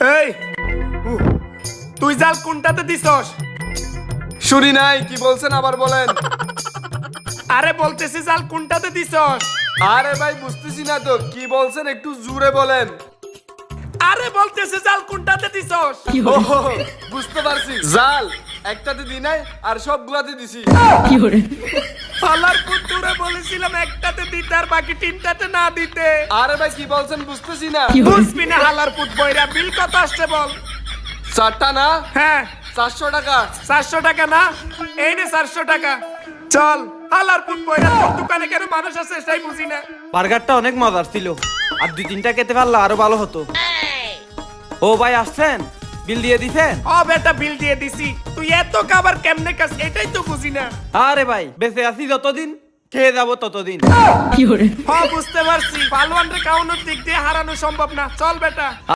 এই তুই জাল কোনটাতে দিছস? শুনি নাই কি বলছেন আবার বলেন। আরে বলতেছি জাল কোনটাতে দিছস? আরে ভাই বুঝতেছি না তো কি বলছেন একটু জুড়ে বলেন। আরে বলতেছি জাল কোনটাতে দিছস? ওহো, বুঝতে পারছি। জাল একটাতে দি নাই আর সবগুলাতে দিছি। ফালার পুতুরে বলেছিলাম একটাতে দিতে আর বাকি তিনটাতে না দিতে। আরে ভাই কি বলছেন বুঝতেছি না। বুঝবি না হালার পুত বইরা বিল কত আসছে বল? চারটা না? হ্যাঁ। চারশো টাকা। চারশো টাকা না? এই নে চারশো টাকা। চল হালার পুত বইরা তোর দোকানে কেন মানুষ আছে সেটাই বুঝি না। বার্গারটা অনেক মজার ছিল। আর দুই তিনটা খেতে পারলে আরও ভালো হতো। ও ভাই আসছেন? বিল দিয়ে দিছেন? ও বেটা বিল দিয়ে দিছি। তুই এত খাবার কেমনে কাজ এটাই তো বুঝি না। আরে ভাই বেঁচে আছি যতদিন। খেয়ে যাব ততদিন। হ্যাঁ বুঝতে পারছি। পালোয়ানরে কাউনের দিক দিয়ে হারানো সম্ভব না। চল বেটা।